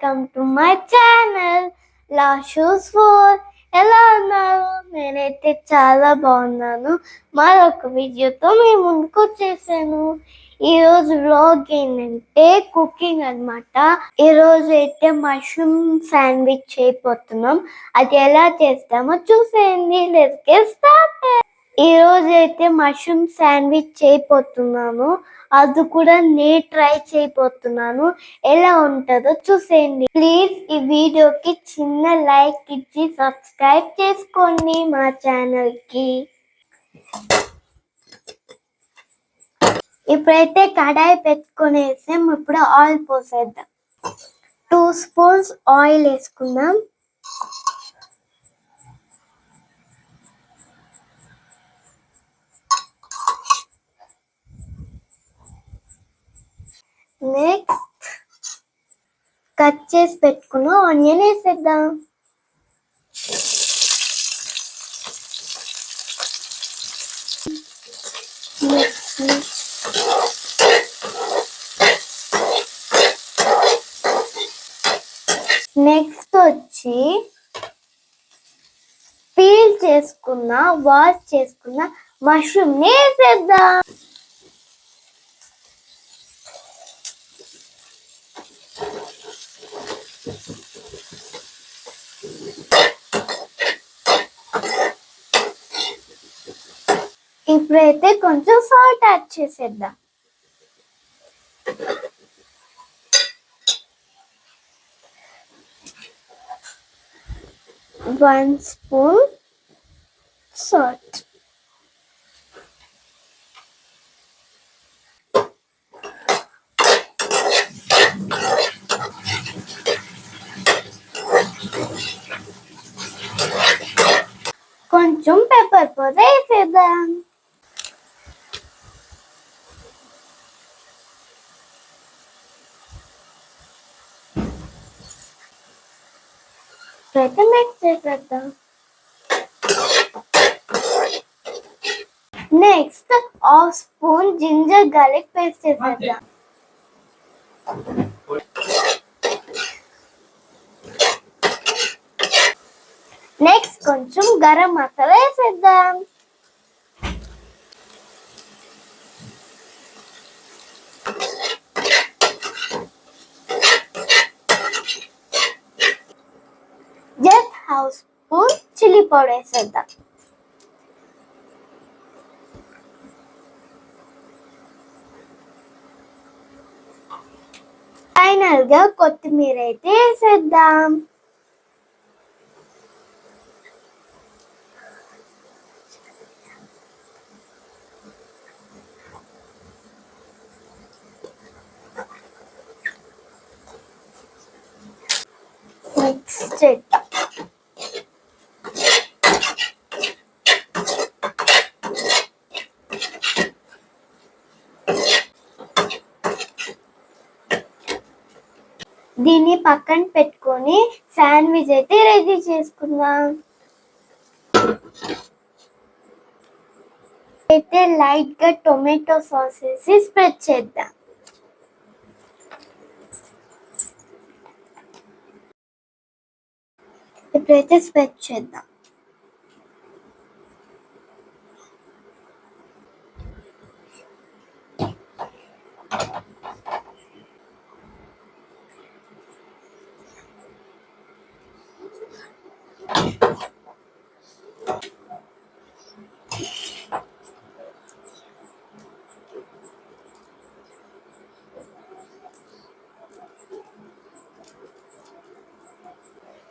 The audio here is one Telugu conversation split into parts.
వెల్కమ్ టు మై ఛానల్ లా షూస్ ఫోర్ ఎలా ఉన్నారు నేనైతే చాలా బాగున్నాను మరొక వీడియోతో మేము ముందుకు వచ్చేసాను ఈరోజు బ్లాగ్ ఏంటంటే కుకింగ్ అనమాట ఈరోజు అయితే మష్రూమ్ శాండ్విచ్ చేయబోతున్నాం అది ఎలా చేస్తామో చూసేయండి లెట్స్ స్టార్ట్ ఈరోజు అయితే మష్రూమ్ శాండ్విచ్ చేయబోతున్నాను. అది కూడా నేను ట్రై చేయబోతున్నాను. ఎలా ఉంటుందో చూసేయండి. ప్లీజ్ ఈ వీడియోకి చిన్న లైక్ ఇచ్చి సబ్స్క్రైబ్ చేసుకోండి మా ఛానల్కి. ఇప్పుడైతే కడాయి పెట్టుకునేసాం ఇప్పుడు ఆయిల్ పోసేద్దాం. టూ స్పూన్స్ ఆయిల్ వేసుకుందాం. నెక్స్ట్ కట్ చేసి పెట్టుకున్న ఆనియన్ వేసేద్దాం. నెక్స్ట్ వచ్చి పీల్ చేసుకున్న వాష్ చేసుకున్న మష్రూమ్ వేసేద్దాం. ఇప్పుడైతే కొంచెం సాల్ట్ యాడ్ చేసేద్దాం. వన్ స్పూన్ సాల్ట్ కొంచెం పెప్పర్ పొడి వేసేద్దాం అయితే మిక్స్ చేసేద్దాం next half spoon ginger garlic paste చేసేద్దాం. నెక్స్ట్ కొంచెం గరం మసాలా వేసేద్దాం. హాఫ్ స్పూన్ చిల్లీ పౌడర్ వేసేద్దాం. ఫైనల్గా కొత్తిమీర అయితే వేసేద్దాం. మిక్స్ చేద్దాం దీన్ని పక్కన పెట్టుకొని శాండ్విచ్ అయితే రెడీ చేసుకుందాం. అయితే లైట్గా టొమాటో సాస్ వేసి స్ప్రెడ్ చేద్దాం. ఇప్పుడైతే స్ప్రెడ్ చేద్దాం.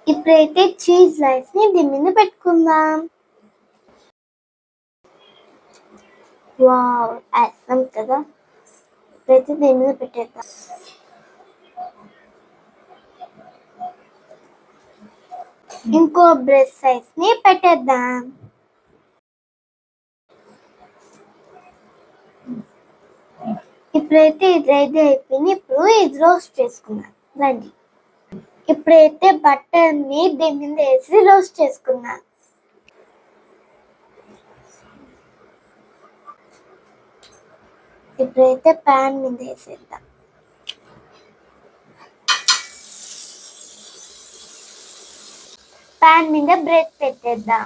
ఇప్పుడైతే చీజ్ రైస్ని దీని మీద పెట్టుకుందాం. వావ్ వేస్తాం కదా. ఇప్పుడైతే దీని మీద పెట్టేద్దాం. ఇంకో బ్రష్ సైజ్ని పెట్టేద్దాం. ఇప్పుడైతే ఇది రెడీ అయిపోయింది. ఇప్పుడు ఇది రోస్ట్ చేసుకున్నాం రండి. ఇప్పుడైతే బటర్ని దీని మీద వేసి రోస్ట్ చేసుకున్నాం ఇప్పుడైతే ప్యాన్ మీద వేసేద్దాం. ప్యాన్ మీద బ్రెడ్ పెట్టేద్దాం.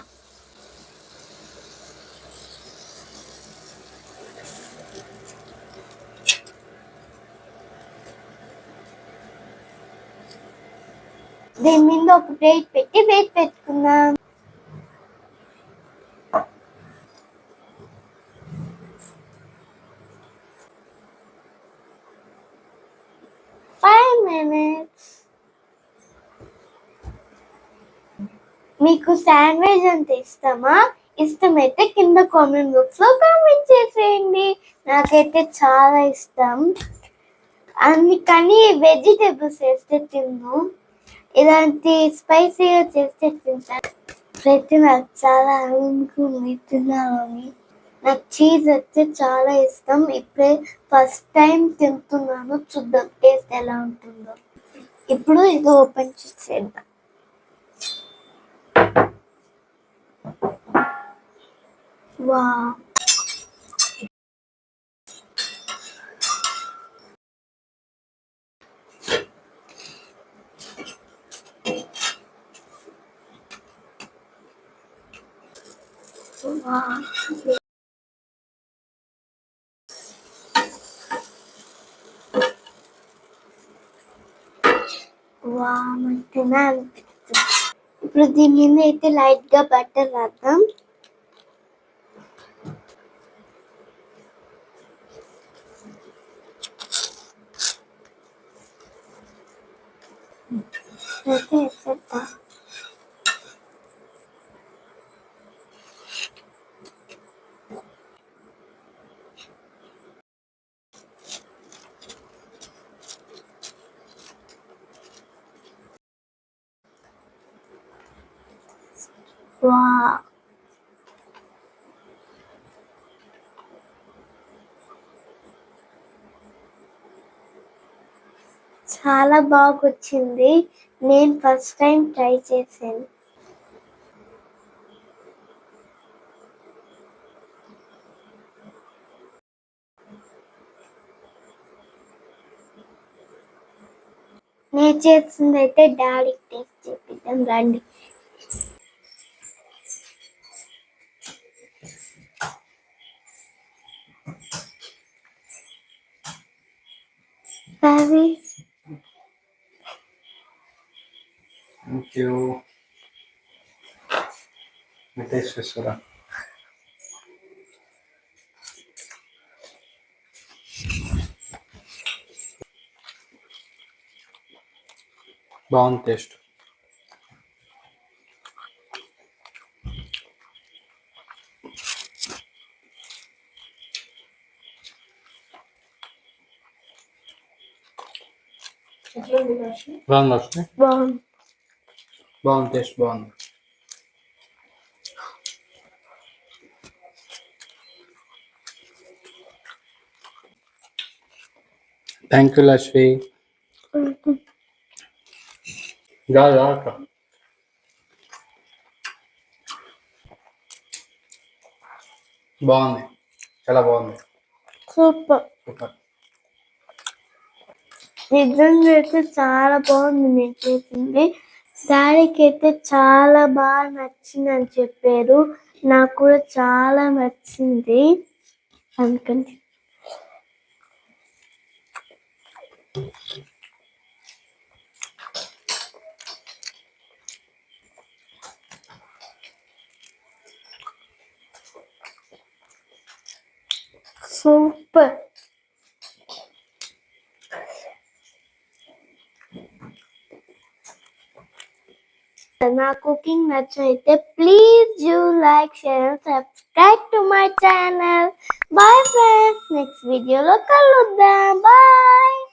దీని మీద ఒక ప్లేట్ పెట్టి వెయిట్ పెట్టుకుందాం. మీకు శాండ్విచ్ అంటే ఇష్టమా? ఇష్టమైతే కింద కామెంట్ బాక్స్లో కామెంట్ చేసేయండి. నాకైతే చాలా ఇష్టం. అందుకని వెజిటేబుల్స్ వేస్తే తిన్ను. ఇలాంటి స్పైసీగా చేస్తే తింటాను ప్రతి నాకు చాలా అనుకుంది తినాలని. నాకు చీజ్ అయితే చాలా ఇష్టం. ఇప్పుడే ఫస్ట్ టైం తింటున్నాను. చూద్దాం టేస్ట్ ఎలా ఉంటుందో. ఇప్పుడు ఇది ఓపెన్ చేసేద్దాం. వా వా వా మనకి తినాలనిపిస్తుంది ఇప్పుడు దీని మీద అయితే లైట్ గా బట్టర్ రాద్దాం అయితే వేసేద్దాం వా చాలా బాగా వచ్చింది నేను ఫస్ట్ టైం ట్రై చేశాను. నేను చేసింది అయితే డాడీకి టేస్ట్ చేపిద్దాం రండి. అవి Thank you. మీ టేస్ట్ చేస్తారా బాగుంది టేస్ట్ బాగుంది వస్తుంది బాగుంది బాగుంది టేస్ట్ బాగుంది. థ్యాంక్ యూ లక్ష్మి కాదు అక్క. బాగుంది చాలా బాగుంది. సూపర్. సూపర్. నిజంగా అయితే చాలా బాగుంది నేను చేసింది. శారీకైతే చాలా బాగా నచ్చింది అని చెప్పారు. నాకు కూడా చాలా నచ్చింది. అందుకని Sana Cooking Nachite. Please do like, share, and subscribe to my channel. Bye friends. Next video lo kaluddam. Bye.